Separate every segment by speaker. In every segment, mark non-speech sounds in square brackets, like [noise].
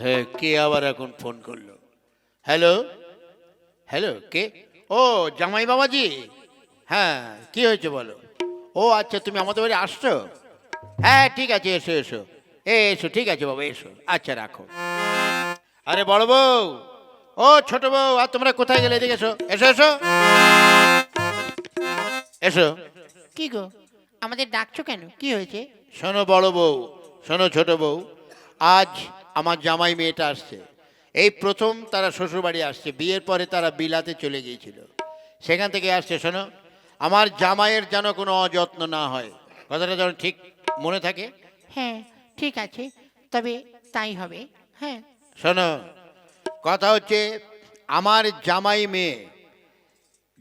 Speaker 1: হ্যাঁ কে আবার এখন ফোন করল? হ্যালো? হ্যালো কে? ও জামাই বাবাজি। হ্যাঁ কি হয়েছে বলো? ও আচ্ছা তুমি আমাদের বাড়ি আসছো? হ্যাঁ ঠিক আছে এসো এসো। এ এসো ঠিক আছে বাবা এসো। আচ্ছা রাখো। আরে বড় বউ! ও ছোট বউ আর তোমরা কোথায় গেলে এদিকে এসো? এসো এসো। এসো।
Speaker 2: কি গো? আমাদের ডাকছো কেন? কি হয়েছে?
Speaker 1: শোনো বড় বউ শোনো ছোট বউ। আজ আমার জামাই মেয়েটা আসছে। এই প্রথম তারা শ্বশুরবাড়ি আসছে বিয়ের পরে তারা বিলাতে চলে গিয়েছিল। সেখান থেকে আসছে শোনো আমার জামাইয়ের যেন কোনো অযত্ন না হয়। কথাটা যেন ঠিক মনে থাকে?
Speaker 2: হ্যাঁ ঠিক আছে তবে তাই হবে হ্যাঁ।
Speaker 1: শোনো কথা হচ্ছে আমার জামাই মেয়ে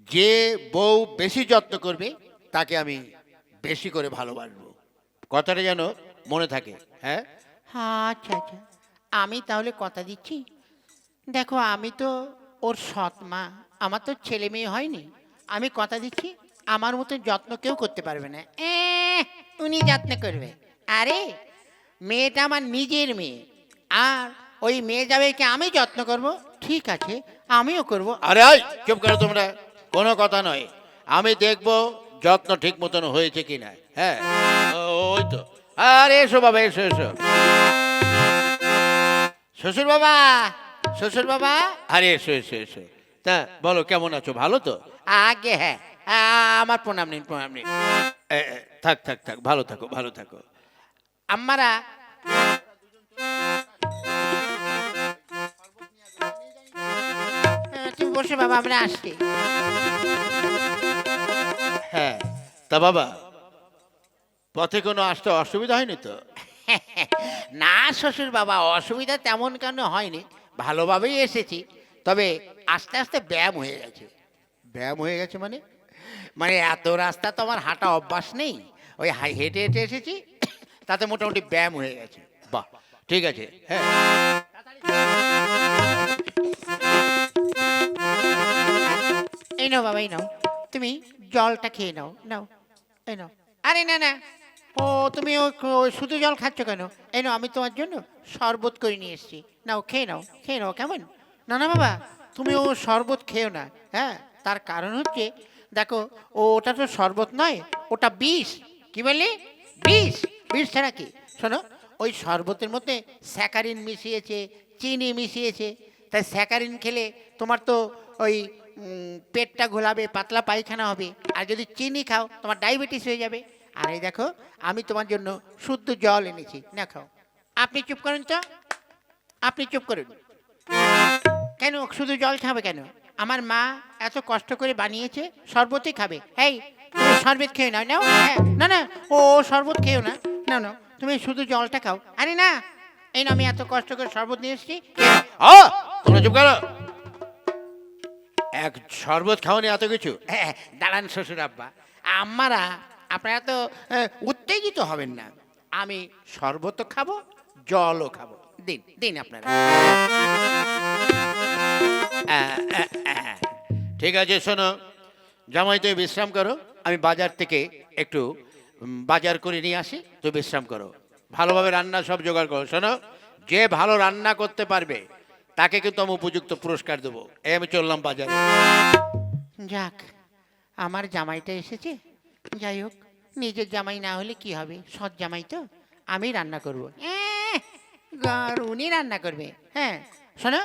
Speaker 1: যে বউ বেশি যত্ন করবে তাকে আমি বেশি করে ভালোবাসবো। কথাটা যেন মনে থাকে হ্যাঁ?
Speaker 2: আচ্ছা আচ্ছা। আমি তাহলে কথা দিচ্ছি? দেখো, আমি তো ওর সৎ মা। আমার তো ছেলে মেয়ে হয়নি। আমি কথা দিচ্ছি, আমার মতো যত্ন কেউ করতে পারবে না। উনি যত্ন করবে। আরে, মেয়েটা আমার নিজের মেয়ে। আর ওই মেয়ে যাবে কি আমি যত্ন করব? ঠিক আছে, আমিও করব।
Speaker 1: আরে আই চুপ করো তোমরা। কোনো কথা নয়। আমি দেখব যত্ন ঠিক মতন হয়েছে কি না হ্যাঁ ওই তো। আরে, এসো বাবা, এসো এসো। শ্বশুর বাবা শ্বশুর বাবা আরে এসো এসো এসো। তা বলো কেমন আছো? ভালো তো?
Speaker 2: আগে হ্যাঁ। আমার প্রণাম নিন প্রণাম নিন।
Speaker 1: থাক থাক থাক ভালো থাকো ভালো থাকো।
Speaker 2: আমারা তুমি বসে বাবা আমরা আসছি।
Speaker 1: হ্যাঁ তা বাবা পথে কোনো আসতে অসুবিধা হয়নি তো? [laughs]
Speaker 2: না, শ্বশুর বাবা, অসুবিধা তেমন কেন হয়নি? ভালোভাবেই এসেছি। তবে আস্তে আস্তে ব্যায়াম হয়ে গেছে।
Speaker 1: ব্যায়াম হয়ে গেছে মানে?
Speaker 2: মানে এত রাস্তা তো আমার হাঁটা অভ্যাস নেই। ওই হাই, হেঁটে হেঁটে এসেছি, তাতে মোটামুটি ব্যায়াম হয়ে গেছে।
Speaker 1: বাহ, ঠিক আছে। হ্যাঁ।
Speaker 2: এই নাও বাবা, এই নাও। তুমি জলটা খেয়ে নাও নাও, এই নাও। আরে না না ও, তুমি ও ও, শুধু জল খাচ্ছ কেন? এই নাও, আমি তোমার জন্য শরবত করে নিয়ে এসেছি। নাও, খেয়ে নাও খেয়ে নাও, কেমন? না না বাবা, তুমি ও শরবত খেও না হ্যাঁ? তার কারণ হচ্ছে, দেখো, ও, ওটা তো শরবত নয়, ওটা বিষ। কি বললি? বিষ। বিষ ছাড়া কি? শোনো, ওই শরবতের মধ্যে স্যাকারিন মিশিয়েছে, চিনি মিশিয়েছে। তাই স্যাকারিন খেলে তোমার তো ওই পেটটা ঘোলাবে, পাতলা পায়খানা হবে। আর যদি চিনি খাও, তোমার ডায়াবেটিস হয়ে যাবে। আর এই দেখো আমি তোমার জন্য শুদ্ধ জল এনেছি। না খাও আপনি চুপ করেন তো। আপনি চুপ করুন। কেন শুধু জল খাবে কেন? আমার মা এত কষ্ট করে বানিয়েছে শরবতই খাবে। এই তুমি শরবত খেয়ে নাও নাও। হ্যাঁ না না ও শরবত খেয়েও না। না না তুমি শুধু জলটা খাও। আরে না এই না আমি এত কষ্ট করে শরবত নিয়ে এসেছি।
Speaker 1: ও তোমরা চুপ করো। এক শরবত খাওয়ানি এত কিছু?
Speaker 2: হ্যাঁ দাঁড়ান শ্বশুর আব্বা। আমারা আপনারা তো উত্তেজিত হবেন না। আমি শরবতও খাব জলও খাব। দিন দিন আপনারা।
Speaker 1: ঠিক আছে শোনো। জামাই তুমি বিশ্রাম করো। আমি বাজার থেকে একটু বাজার করে নিয়ে আসি তো বিশ্রাম করো। ভালোভাবে রান্না সব জোগাড় করো। শোনো যে ভালো রান্না করতে পারবে তাকে কিন্তু আমি উপযুক্ত পুরস্কার দেবো। এই আমি চললাম বাজারে।
Speaker 2: যাক আমার জামাইটা এসেছে। যাই হোক, নিজের জামাই না হলে কি হবে? সৎ জামাই তো আমি রান্না করব। উনি রান্না করবে। হ্যাঁ শোনো,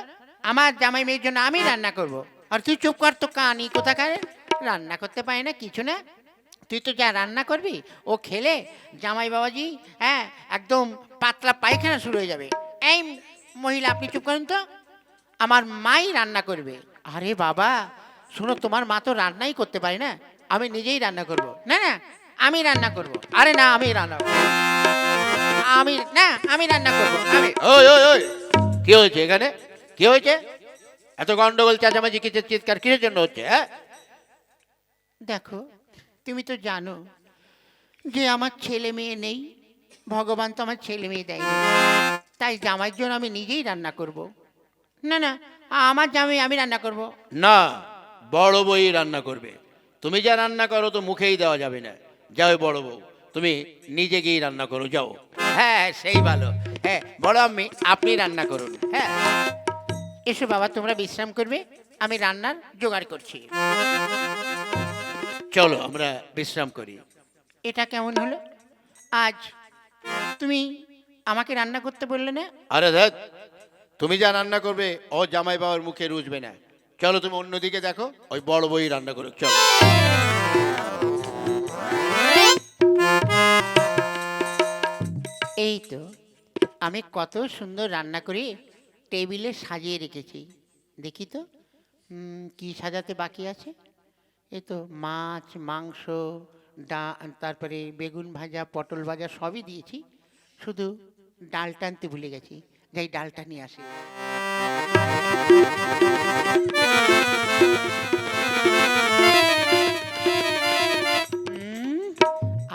Speaker 2: আমার জামাই মেয়ের জন্য আমি রান্না করব। আর তুই চুপ কর তো কানি কোথাকার? রান্না করতে পারে না, কিছু না। তুই তো যা রান্না করবি, ও খেলে জামাই বাবাজি হ্যাঁ একদম পাতলা পায়খানা শুরু হয়ে যাবে। এই মহিলা, আপনি চুপ করেন তো। আমার মাই রান্না করবে। আরে বাবা, শোনো, তোমার মা তো রান্নাই করতে পারে না। আমি নিজেই রান্না করব। না না আমি রান্না করব। আরে না আমি রান্না করব। আমি না আমি রান্না করব। আমি
Speaker 1: ওই ওই ওই কি হয়েছে এখানে? কি হয়েছে? এত গন্ডগোল চেঁচামেচি কিসের চিৎকার কিসের জন্য হচ্ছে হ্যাঁ?
Speaker 2: দেখো তুমি তো জানো যে আমার ছেলে মেয়ে নেই ভগবান তো আমার ছেলে মেয়ে দেয়নি। তাই জামাইয়ের জন্য আমি নিজেই রান্না করব। না না আমার জামাই আমি রান্না করব।
Speaker 1: না বড় বই রান্না করবে। তুমি যা রান্না করো তো মুখেই দেওয়া যাবে না। যাও বড় বউ তুমি নিজে গিয়ে রান্না করো যাও।
Speaker 2: হ্যাঁ সেই ভালো।
Speaker 1: হ্যাঁ বড় আম্মি আপনি রান্না করুন। হ্যাঁ।
Speaker 2: এসো বাবা তোমরা বিশ্রাম করবে আমি রান্নার জোগাড় করছি।
Speaker 1: চলো আমরা বিশ্রাম করি।
Speaker 2: এটা কেমন হলো? আজ তুমি আমাকে রান্না করতে বললে না?
Speaker 1: আরে দেখ তুমি যা রান্না করবে ও জামাই বাবার মুখে রুজবে না। চলো তুমি অন্যদিকে দেখো? ওই বড় বই রান্না করো চলো।
Speaker 2: এই তো, আমি কত সুন্দর রান্না করে টেবিলে সাজিয়ে রেখেছি। দেখি তো কি সাজাতে বাকি আছে? এই তো মাছ, মাংস, ডা, তারপরে বেগুন ভাজা, পটল ভাজা সবই দিয়েছি। শুধু ডালটা আনতে ভুলে গেছি, যাই ডালটা নিয়ে আসি।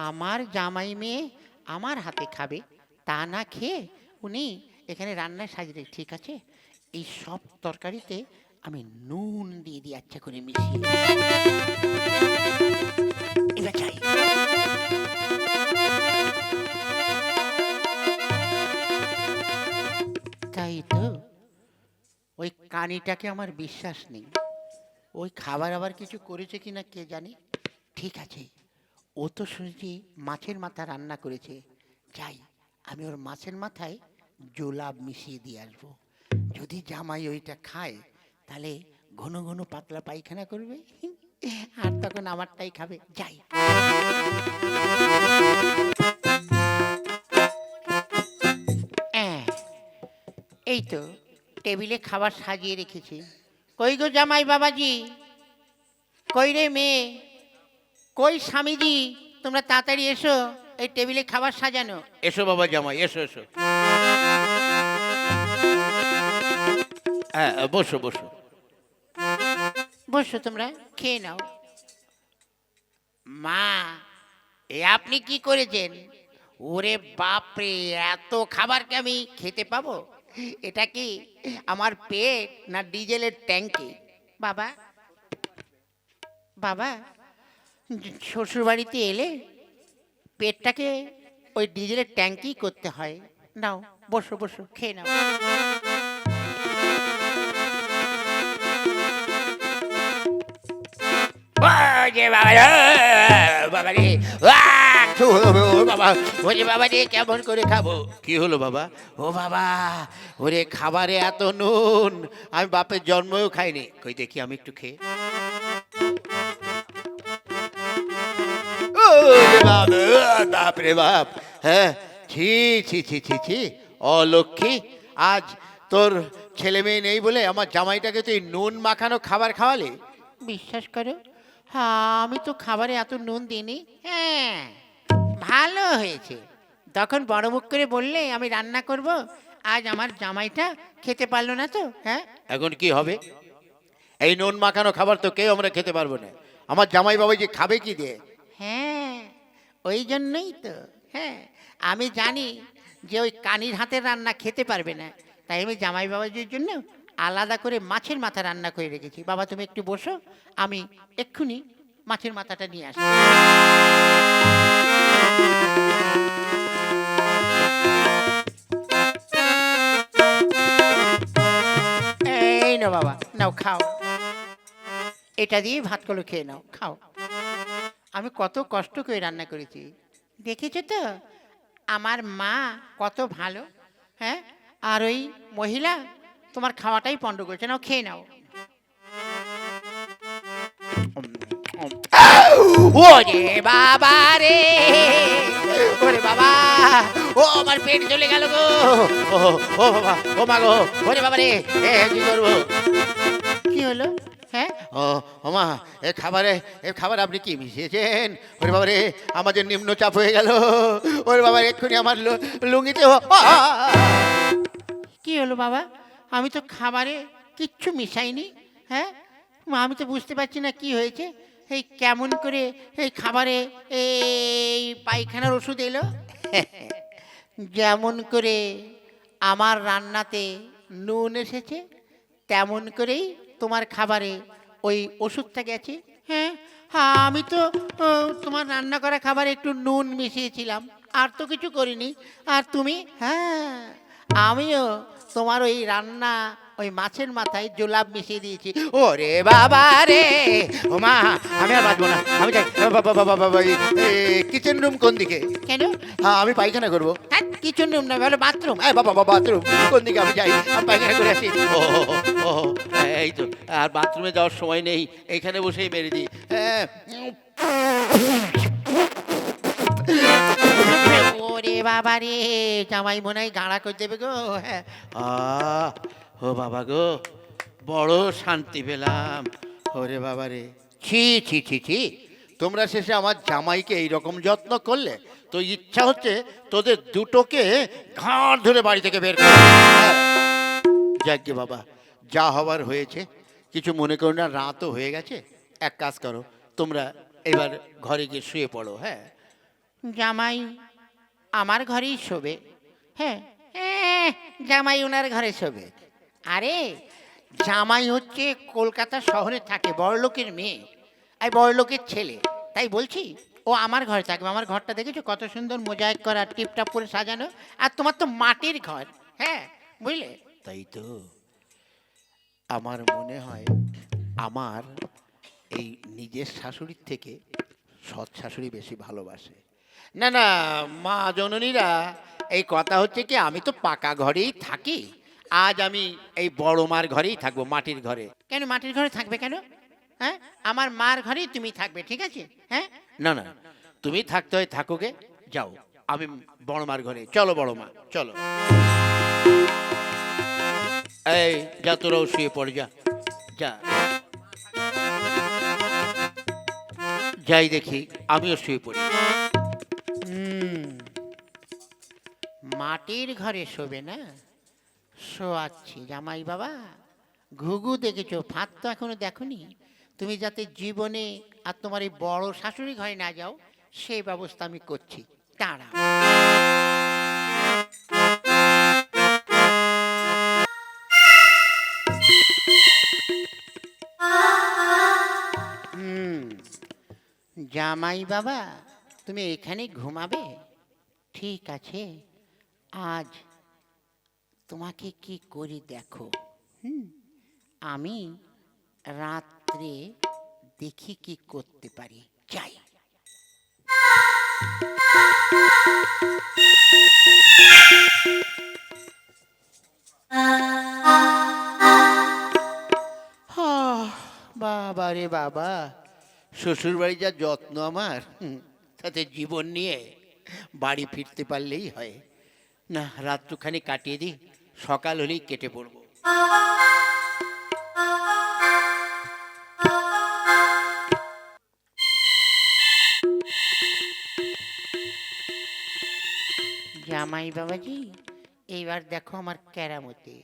Speaker 2: আমার জামাই মেয়ে আমার হাতে খাবে, তা না খেয়ে উনি এখানে রান্নায় সাজিয়ে ঠিক আছে? এই সব তরকারিতে আমি নুন দিয়ে দিই আচ্ছা করে মিশিয়ে। কানিটাকে আমার বিশ্বাস নেই। ওই খাবার আবার কিছু করেছে কিনা কে জানে? ঠিক আছে, ও তো শুনেছি মাছের মাথা রান্না করেছে। যাই, আমি ওর মাছের মাথায় জোলাপ মিশিয়ে দিয়ে আসব। যদি জামাই ওইটা খায়, তাহলে ঘন ঘন পাতলা পায়খানা করবে। আর তখন আমারটাই খাবে। যাই। এই তো। টেবিলে খাবার সাজিয়ে রেখেছি। কই গো জামাই বাবাজি? কই রে মেয়ে? কই স্বামীজি? তোমরা তাড়াতাড়ি এসো এই টেবিলে খাবার সাজানো।
Speaker 1: এসো বাবা জামাই এসো এসো। হ্যাঁ বসো বসো।
Speaker 2: বসো তোমরা খেয়ে নাও। মা এ আপনি কি করেছেন? ওরে বাপরে এত খাবারকে আমি খেতে পাবো? এটা কি আমার পেট না ডিজেলের ট্যাঙ্কি? বাবা বাবা শ্বশুর বাড়িতে এলে পেটটাকে ওই ডিজেলের ট্যাঙ্কি করতে হয়। নাও বসো বসো খেয়ে নাও। বাবা রে, বাবা রে আহ! থু, ও বাবা ওরে বাবা রে কেমন করে খাব?
Speaker 1: কি হলো বাবা?
Speaker 2: ও বাবা ওরে খাবারে এত নুন
Speaker 1: আমি বাপের জন্মও খাইনি। কই দেখি আমি একটু খেয়ে। ও রে বাপ, হ্যাঁ ছি ছি ছি ছি ছি। অলক্ষ্মী আজ তোর ছেলে মেয়ে নেই বলে আমার জামাইটাকে তুই নুন মাখানো খাবার খাওয়ালি?
Speaker 2: বিশ্বাস করো? হ্যাঁ আমি তো খাবারে এত নুন দিইনি। হ্যাঁ। ভালো হয়েছে। তখন বড় মুখ করে বললে আমি রান্না করব আজ আমার জামাইটা খেতে পারল না তো হ্যাঁ?
Speaker 1: এখন কি হবে? এই নুন মাখানো খাবার তো কেউ আমরা খেতে পারব না। আমার জামাই বাবা যে খাবে কি দিয়ে?
Speaker 2: হ্যাঁ ওই জন্যই তো হ্যাঁ। আমি জানি যে ওই কানির হাতের রান্না খেতে পারবে না। তাই আমি জামাই বাবাজির জন্য আলাদা করে মাছের মাথা রান্না করে রেখেছি। বাবা তুমি একটু বসো আমি এক্ষুনি মাছের মাথাটা নিয়ে আসি এই নাও বাবা, নাও খাও। এটা দিয়ে ভাত করে খেয়ে নাও, খাও। আমি কত কষ্ট করে রান্না করেছি। দেখেছ তো? আমার মা কত ভালো হ্যাঁ? আর ওই মহিলা তোমার খাওয়াটাই পণ্ড করেছে, নাও খেয়ে নাও। ওরে বাবা রে। ওরে বাবা ও আমার পেট চলে গেল গো।
Speaker 1: ও ও বাবা ও মা গো
Speaker 2: ওরে বাবা রে এ কি করব? কি হলো? হ্যাঁ?
Speaker 1: ও ও মা এ খাবারে এ খাবার আপনি কি মিশিয়েছেন? ওরে বাবা রে আমাদের নিম্নচাপ হয়ে গেল। ওরে বাবা এক্ষুনি আমার লুঙ্গিতে
Speaker 2: কি হলো বাবা? আমি তো খাবারে কিচ্ছু মিশাইনি হ্যাঁ? মা, আমি তো বুঝতে পারছি না কি হয়েছে। এই কেমন করে এই খাবারে এই পায়খানার ওষুধ এলো? যেমন করে আমার রান্নাতে নুন এসেছে, তেমন করেই তোমার খাবারে ওই ওষুধটা গেছে। হ্যাঁ হ্যাঁ আমি তো তোমার রান্না করা খাবারে একটু নুন মিশিয়েছিলাম, আর তো কিছু করিনি। আর তুমি? হ্যাঁ আমিও তোমার ওই রান্না ওই মাছের মাথায় জোলাপ মিশিয়ে দিয়েছি। ওরে বাবা রে।
Speaker 1: ও মা আমি আর বাঁচবো না। আমি যাই। বাবা বাবা বাবা কিচেন রুম কোন দিকে?
Speaker 2: কেন?
Speaker 1: হ্যাঁ আমি পায়খানা করব।
Speaker 2: হ্যাঁ কিছু রুম না বলো বাথরুম
Speaker 1: এই বাবা বাবা বাথরুম কোন দিকে আমি যাই? আমি পায়খানা করে আসি। ও ও, ও, এই তো আর বাথরুমে যাওয়ার সময় নেই। এখানে বসেই মেরে দিই। হ্যাঁ,
Speaker 2: ওরে বাবা রে জামাই মনে হয় গাড়া করে দেবে গো। হ্যাঁ।
Speaker 1: ও বাবা গো বড় শান্তি পেলাম। ওরে বাবা রে। ছি ছি ছি ছি। তোমরা শেষে আমার জামাইকে এই রকম যত্ন করলে তো ইচ্ছা হচ্ছে তোদের দুটোকে ঘাড় ধরে বাড়ি থেকে বের করে যাকে বাবা যা হবার হয়েছে। কিছু মনে করো না রাতও হয়ে গেছে। এক কাজ করো তোমরা এবার ঘরে গিয়ে শুয়ে পড়ো হ্যাঁ।
Speaker 2: জামাই আমার ঘরেই শোবে। হ্যাঁ। হ্যাঁ, জামাই ওনার ঘরে শোবে। আরে, জামাই হচ্ছে কলকাতা শহরে থাকে, বড়লোকের মেয়ে। আর বড়লোকের ছেলে। তাই বলছি, ও আমার ঘরে থাকবে। আমার ঘরটা দেখেছ? কত সুন্দর মোজাইক করা, টিপটাপ করে সাজানো। আর তোমার তো মাটির ঘর হ্যাঁ? বুঝলে?
Speaker 1: তাই তো। আমার মনে হয় আমার এই নিজের শাশুড়ির থেকে সৎ শাশুড়ি বেশি ভালোবাসে। না না, মা জননীরা, এই কথা হচ্ছে কি, আমি তো পাকা ঘরেই থাকি। আজ আমি এই বড় মার ঘরেই থাকব মাটির ঘরে।
Speaker 2: কেন মাটির ঘরে থাকবে কেন? হ্যাঁ? আমার মার ঘরেই তুমি থাকবে ঠিক আছে? হ্যাঁ?
Speaker 1: না না তুমি থাকতে হয় থাকোগে যাও আমি বড় মার ঘরে চলো বড় মা চলো। এই যা তোরাও শুয়ে পড় যা যা। যাই দেখি আমিও শুয়ে পড়ি।
Speaker 2: মাটির ঘরে শোবে না? শোয়াচ্ছি জামাই বাবা। ঘুঘু দেখেছ ফাঁদ তো এখনও দেখনি। তুমি যাতে জীবনে আর তোমার এই বড় শাশুড়ি ঘরে না যাও, সেই ব্যবস্থা আমি করছি। হুম, জামাই বাবা, তুমি এখানে ঘুমাবে? ঠিক আছে, আজ তোমাকে কি করি দেখো? হুম। আমি রাত্রে দেখি কি করতে পারি। যাই।
Speaker 1: বাবা রে বাবা। শ্বশুর বাড়ি যা যত্ন আমার হুম, তাতে জীবন নিয়ে বাড়ি ফিরতে পারলেই হয়। না রাত্রখানি কাটিয়ে দিই। সকাল হলেই কেটে পড়ব।
Speaker 2: জামাই বাবাজি এইবার দেখো আমার কেরামতি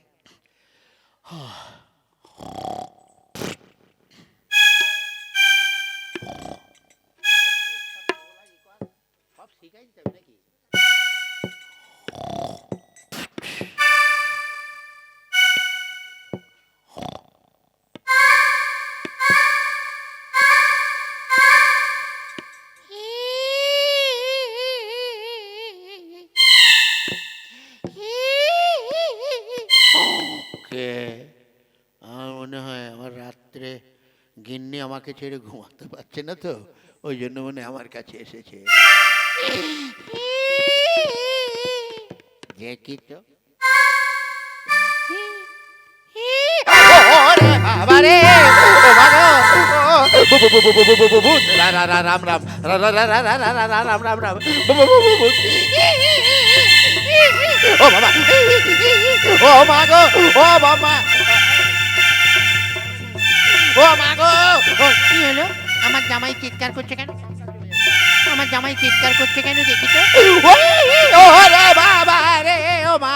Speaker 1: গিন্নি আমাকে ছেড়ে ঘুমাতে পারছে না তো ওই জন্য মনে আমার কাছে এসেছে দেখি তো ও বাবা ও বাবা ও মা গো!
Speaker 2: ও, কি হলো? আমার জামাই চিৎকার করছে কেন? আমার জামাই চিৎকার করছে কেন দেখি তো।
Speaker 1: ও রে বাবা রে ও মা!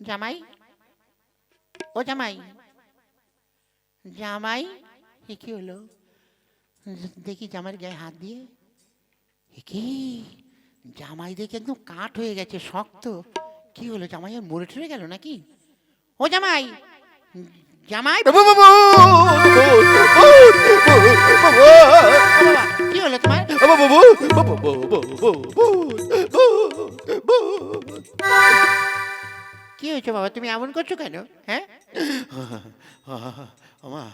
Speaker 2: জামাই? ও জামাই? জামাই? এ কি হলো? দেখি জামাইয়ের গায়ে হাত দিয়ে। এ কি? জামাই দেখে একদম কাঠ হয়ে গেছে শক্ত। কি হলো জামাই আর মরে ঠরে গেল নাকি? ও জামাই! জামাই কি হলো হয়েছে বাবা তুমি এমন করছ কেন হ্যাঁ
Speaker 1: মা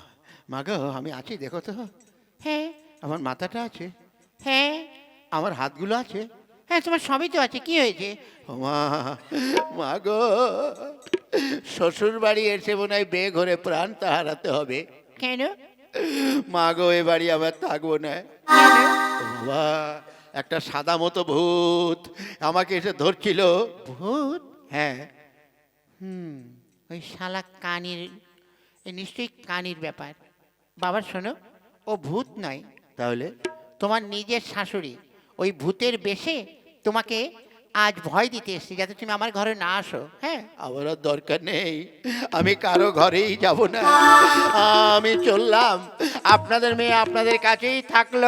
Speaker 1: মা গো আমি আছি দেখো তো
Speaker 2: হ্যাঁ
Speaker 1: আমার মাথাটা আছে
Speaker 2: হ্যাঁ
Speaker 1: আমার হাতগুলো আছে
Speaker 2: হ্যাঁ তোমার সবই তো আছে কি হয়েছে
Speaker 1: মা মা গো শ্বশুর বাড়ি এসে মনে হয় বে ঘরে প্রাণ হারাতে হবে।
Speaker 2: কেন?
Speaker 1: মা গো এ বাড়ি আবার থাকব না? বাবা একটা সাদা মতো ভূত আমাকে এসে ধরছিল।
Speaker 2: ভূত?
Speaker 1: হ্যাঁ।
Speaker 2: হুম ওই শালা কানির নিশ্চয়ই কানির ব্যাপার। বাবা শোনো ও ভূত নয়।
Speaker 1: তাহলে?
Speaker 2: তোমার নিজের শাশুড়ি ওই ভূতের বেশে তোমাকে আজ ভয় দিতে এসেছি যাতে তুমি আমার ঘরে না আসো। হ্যাঁ?
Speaker 1: আমার আর দরকার নেই। আমি কারও ঘরেই যাব না। আমি চললাম। আপনাদের মেয়ে আপনাদের কাছেই থাকল।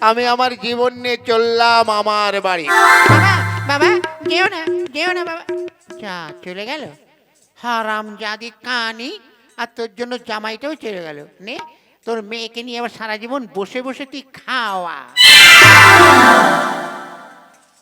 Speaker 1: আমি আমার জীবন নিয়ে চললাম আমার বাড়ি।
Speaker 2: বাবা বাবা যেও না যেও না বাবা। যা চলে গেল। হারাম জাদি কানি আর তোর জন্য জামাইটাও চলে গেল। নে তোর মেয়েকে নিয়ে আবার সারা জীবন বসে বসে তুই খাওয়া।